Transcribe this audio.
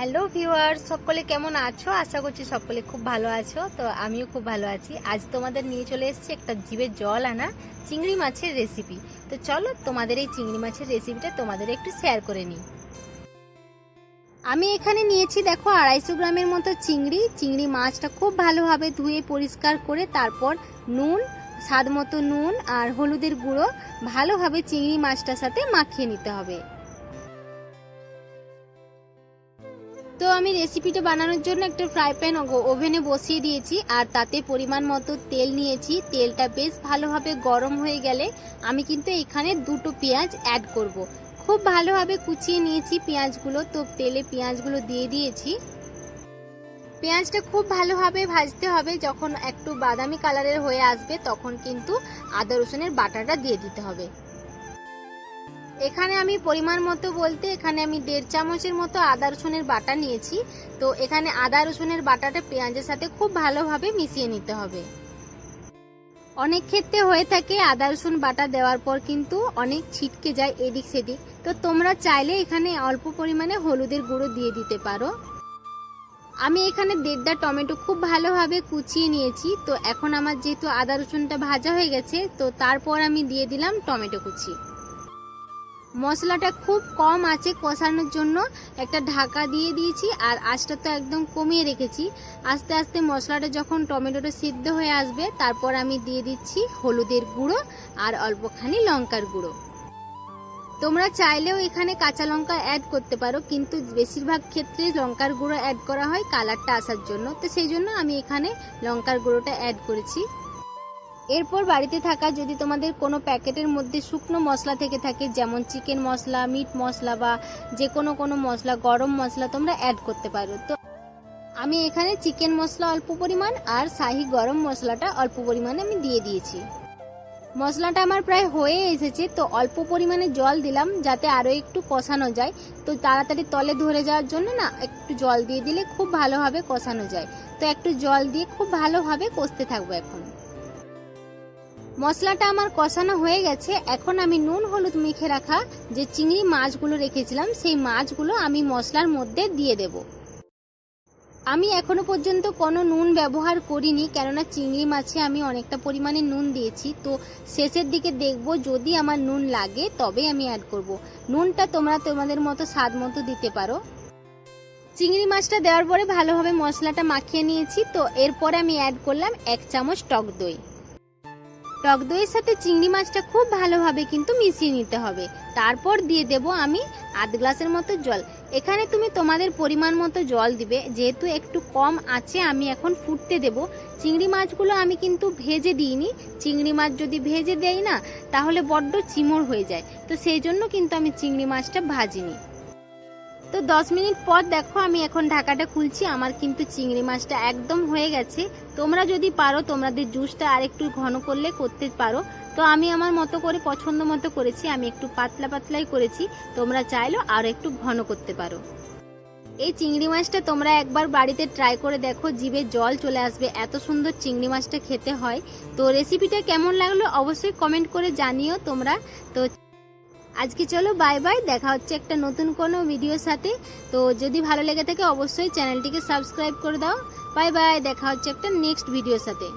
Hello viewer সকলে কেমন আছো? আশা করছি সকলে খুব ভালো আছো। তো আমিও খুব ভালো আছি। আজ তোমাদের নিয়ে চলে এসেছি একটা জিভের জল আনা চিংড়ি মাছের রেসিপি তো চলো তোমাদের এই চিংড়ি মাছের রেসিপিটা তোমাদের একটু শেয়ার করে নিই। আমি এখানে নিয়েছি দেখো আড়াইশো গ্রামের মতো চিংড়ি। চিংড়ি মাছটা খুব ভালোভাবে ধুয়ে পরিষ্কার করে তারপর নুন, স্বাদ মতো নুন আর হলুদের গুঁড়ো ভালোভাবে চিংড়ি মাছটার সাথে মাখিয়ে নিতে হবে। তো আমি রেসিপিটা বানানোর জন্য একটা ফ্রাই প্যান ওভেনে বসিয়ে দিয়েছি, আর তাতে পরিমাণ মতো তেল নিয়েছি। তেলটা বেশ ভালোভাবে গরম হয়ে গেলে আমি কিন্তু এখানে দুটো পেঁয়াজ অ্যাড করব। খুব ভালোভাবে কুচিয়ে নিয়েছি পেঁয়াজগুলো, তো তেলে পেঁয়াজগুলো দিয়ে দিয়েছি। পেঁয়াজটা খুব ভালোভাবে ভাজতে হবে, যখন একটু বাদামি কালারের হয়ে আসবে, তখন কিন্তু আদা রসুনের বাটাটা দিয়ে দিতে হবে। এখানে আমি পরিমাণ মতো বলতে এখানে আমি দেড় চামচের মতো আদা রসুনের বাটা নিয়েছি। তো এখানে আদা রসুনের বাটাটা পেঁয়াজের সাথে খুব ভালোভাবে মিশিয়ে নিতে হবে। অনেক ক্ষেত্রে হয়ে থাকে আদা রসুন বাটা দেওয়ার পর কিন্তু অনেক ছিটকে যায় এদিক সেদিক। তো তোমরা চাইলে এখানে অল্প পরিমাণে হলুদের গুঁড়ো দিয়ে দিতে পারো। আমি এখানে দেড়টা টমেটো খুব ভালোভাবে কুচিয়ে নিয়েছি। তো এখন আমার যেহেতু আদা রসুনটা ভাজা হয়ে গেছে, তো তারপর আমি দিয়ে দিলাম টমেটো কুচি। মশলাটা খুব কম আছে কষানোর জন্য। একটা ঢাকা দিয়ে দিয়েছি আর আঁচটা তো একদম কমিয়ে রেখেছি। আস্তে আস্তে মশলাটা যখন টমেটোটা সিদ্ধ হয়ে আসবে, তারপর আমি দিয়ে দিচ্ছি হলুদের গুঁড়ো আর অল্পখানি লঙ্কার গুঁড়ো। তোমরা চাইলেও এখানে কাঁচা লঙ্কা অ্যাড করতে পারো, কিন্তু বেশিরভাগ ক্ষেত্রে লঙ্কার গুঁড়ো অ্যাড করা হয় কালারটা আসার জন্য। তো সেই জন্য আমি এখানে লঙ্কার গুঁড়োটা অ্যাড করেছি। এরপর বাড়িতে থাকা যদি তোমাদের কোনো প্যাকেটের মধ্যে শুকনো মশলা থেকে থাকে, যেমন চিকেন মশলা, মিট মশলা বা যে কোনো কোনো মশলা, গরম মশলা, তোমরা অ্যাড করতে পারো। তো আমি এখানে চিকেন মশলা অল্প পরিমাণ আর শাহি গরম মশলাটা অল্প পরিমাণে আমি দিয়ে দিয়েছি। মশলাটা আমার প্রায় হয়ে এসেছে, তো অল্প পরিমাণে জল দিলাম যাতে আরও একটু কষানো যায়। তো তাড়াতাড়ি তলে ধরে যাওয়ার জন্য না, একটু জল দিয়ে দিলে খুব ভালোভাবে কষানো যায়। তো একটু জল দিয়ে খুব ভালোভাবে কষতে থাকব এখন। মশলাটা আমার কষানো হয়ে গেছে। এখন আমি নুন, হলুদ মেখে রাখা যে চিংড়ি মাছগুলো রেখেছিলাম, সেই মাছগুলো আমি মশলার মধ্যে দিয়ে দেব। আমি এখনও পর্যন্ত কোনো নুন ব্যবহার করিনি, কেননা চিংড়ি মাছে আমি অনেকটা পরিমাণে নুন দিয়েছি। তো শেষের দিকে দেখব যদি আমার নুন লাগে, তবে আমি অ্যাড করব। নুনটা তোমরা তোমাদের মতো স্বাদ মতো দিতে পারো। চিংড়ি মাছটা দেওয়ার পরে ভালোভাবে মশলাটা মাখিয়ে নিয়েছি। তো এরপরে আমি অ্যাড করলাম এক চামচ টক দই। টক দইয়ের সাথে চিংড়ি মাছটা খুব ভালোভাবে কিন্তু মিশিয়ে নিতে হবে। তারপর দিয়ে দেব আমি আধ গ্লাসের মতো জল। এখানে তুমি তোমাদের পরিমাণ মতো জল দিবে। যেহেতু একটু কম আছে, আমি এখন ফুটতে দেব। চিংড়ি মাছগুলো আমি কিন্তু ভেজে দিইনি। চিংড়ি মাছ যদি ভেজে দেই না, তাহলে বড্ড চিমড় হয়ে যায়। তো সেই জন্য কিন্তু আমি চিংড়ি মাছটা ভাজিনি। তো দশ মিনিট পর দেখো আমি এখন ঢাকাটা খুলছি। আমার কিন্তু চিংড়ি মাছটা একদম হয়ে গেছে। তোমরা যদি পারো, তোমাদের জুসটা আর একটু ঘন করলে করতে পারো। তো আমি আমার মতো করে, পছন্দ মতো করেছি। আমি একটু পাতলা পাতলাই করেছি। তোমরা চাইলেও আর একটু ঘন করতে পারো। এই চিংড়ি মাছটা তোমরা একবার বাড়িতে ট্রাই করে দেখো। জিভে জল চলে আসবে। এত সুন্দর চিংড়ি মাছটা খেতে হয়। তো রেসিপিটা কেমন লাগল অবশ্যই কমেন্ট করে জানিও তোমরা। তো আজকে চলো বাই বাই দেখা হচ্ছে একটা নতুন কোনো ভিডিওর সাথে। তো যদি ভালো লেগে থাকে, অবশ্যই চ্যানেলটিকে সাবস্ক্রাইব করে দাও। বাই বাই দেখা হচ্ছে একটা নেক্সট ভিডিওর সাথে।